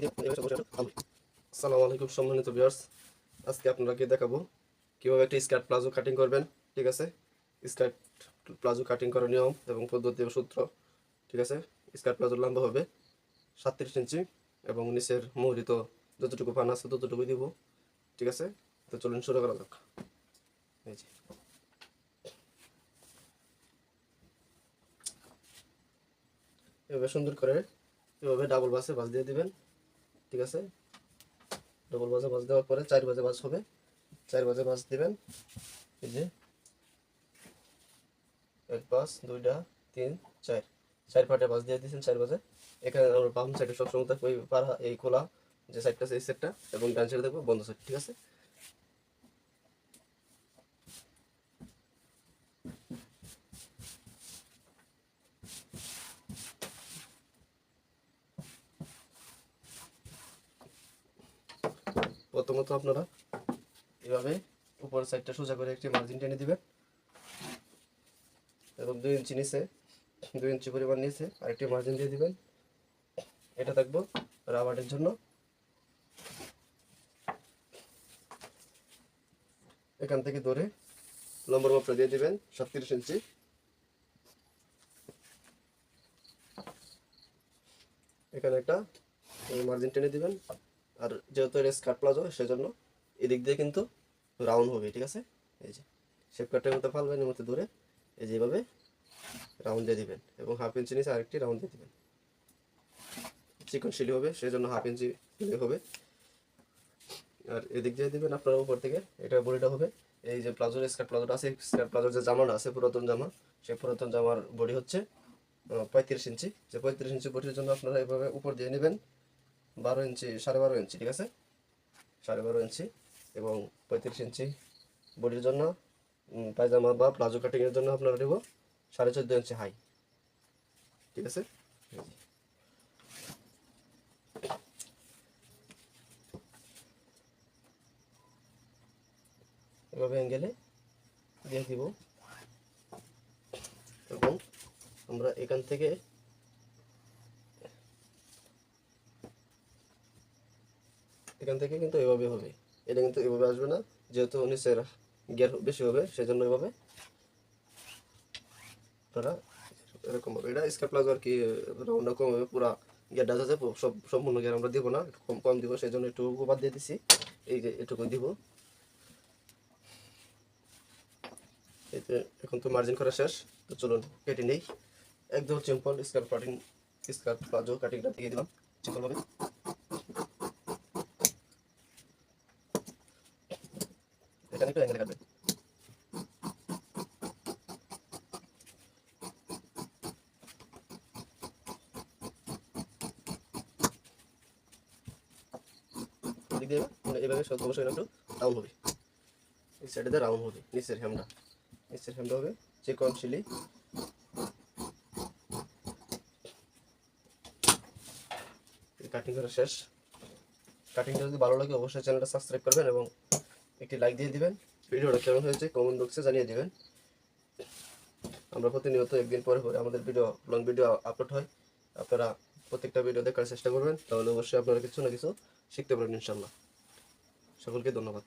আসসালামু আলাইকুম, সম্মানিত ভিউয়ার্স আজকে আপনাকে দেখাবো কীভাবে একটা স্কার্ট প্লাজো কাটিং করবেন, ঠিক আছে? স্কার্ট প্লাজো কাটিং করার নিয়ম এবং পদ্ধতি ও সূত্র, ঠিক আছে? স্কার্ট প্লাজোর লম্বা হবে সাতত্রিশ ইঞ্চি এবং নিচের মুহুরিত যতটুকু পান আছে ততটুকুই দিব, ঠিক আছে? তো চলুন শুরু করা যাক। এই যে। এভাবে সুন্দর করে এভাবে ডাবল বাসে বাস দিয়ে দিবেন। ঠিক আছে? ডবল বাজে বাজ দেওয়ার পরে চার বাজে বাজ হবে। চার বাজে বাজ দেবেন। এই যে, এক, পাঁচ দুইটা তিন, চার। চার পাটে মাছ দিয়ে দিয়েছেন চার বাজে। এখানে বাম সাইডে সবসময় থাকবে ওই পাড়া, এই খোলা যে সাইডটা আছে, এই সাইডটা এবং ডান সাইডে থাকবে, বন্ধ সাইড ঠিক আছে? প্রথমত আপনারা এভাবে উপরের সাইডটা সোজা করে একটি মার্জিন টেনে দিবেন। এবং দুই ইঞ্চি নিচে, দুই ইঞ্চি পরিমাণ নিচে আরেকটি মার্জিন দিয়ে দিবেন। এটা থাকব রাবারের জন্য। এখান থেকে ধরে লম্বর মাপটা দিয়ে দিবেন, সাতত্রিশ ইঞ্চি। এখানে একটা মার্জিন টেনে দিবেন। আর যেহেতু এটা স্কার্ট প্লাজো সেজন্য এদিক দিয়ে কিন্তু রাউন্ড হবে, ঠিক আছে? এই যে শেপ কাটের মতো ফালবেন, এর মধ্যে ধরে এই যে এভাবে রাউন্ড দিয়ে দিবেন এবং হাফ ইঞ্চি নিচে আরেকটি রাউন্ড দিয়ে দিবেন। চিকন শিলি হবে সেই জন্য হাফ ইঞ্চি দিলে হবে। আর এদিক দিয়ে দিবেন আপনার উপর থেকে, এটা বডিটা হবে। এই যে প্লাজোর স্কার্ট প্লাজোটা আছে স্কার্ট প্লাজোর যে জামাটা আছে, পুরাতন জামা, সেই পুরাতন জামার বডি হচ্ছে পঁয়ত্রিশ ইঞ্চি যে পঁয়ত্রিশ ইঞ্চি বডির জন্য আপনারা এভাবে উপর দিয়ে নেবেন বারো ইঞ্চি, সাড়ে বারো ইঞ্চি, ঠিক আছে? সাড়ে বারো ইঞ্চি এবং পঁয়ত্রিশ ইঞ্চি বডির জন্য পায়জামা বা প্লাজো কাটিংয়ের জন্য আপনারা দেবো সাড়ে চোদ্দ ইঞ্চি হাই ঠিক আছে? এভাবে অ্যাঙ্গেলে দিয়ে দিব। এবং আমরা এখান থেকে এখান থেকে কিন্তু এভাবে হবে। এটা কিন্তু এভাবে আসবে না, যেহেতু নিচের গিয়ার বেশি হবে, সেজন্য এভাবে আপনারা এরকম হবে। এটা স্কার প্লাজো আর কি রাউন্ডটা কম হবে পুরা গিয়ারটা আছে সব সম্পূর্ণ গিয়ার আমরা দিব না কম কম দিব সেই জন্য একটু বাদ দিয়ে দিছি। এই যে এটুকু দিব। যে এখন তো মার্জিন করা শেষ, তো চলুন কেটে নেই। একদম simple skirt cutting skirt palazzo কাটিংটা দিয়ে দিলাম সিম্পলভাবে একটু অ্যাঙ্গেলে মানে এভাবে অবশ্যই একটু রাউন্ড হবে। এই সাইডে রাউন্ড হবে, নিচের হ্যামটা নিচের হ্যামটা হবে চিকন চিলি কাটিং করা শেষ। কাটিংটা যদি ভালো লাগে অবশ্যই চ্যানেলটা সাবস্ক্রাইব করবেন এবং একটি লাইক দিয়ে দিবেন। ভিডিওটা কেমন হয়েছে কমেন্ট বক্সে জানিয়ে দিবেন। আমরা প্রতিনিয়ত একদিন পরে পরে আমাদের ভিডিও লং ভিডিও আপলোড হয়। আপনারা প্রত্যেকটা ভিডিও দেখার চেষ্টা করবেন, তাহলে অবশ্যই আপনারা কিছু না কিছু শিখতে পারবেন ইনশাল্লাহ সকলকে ধন্যবাদ।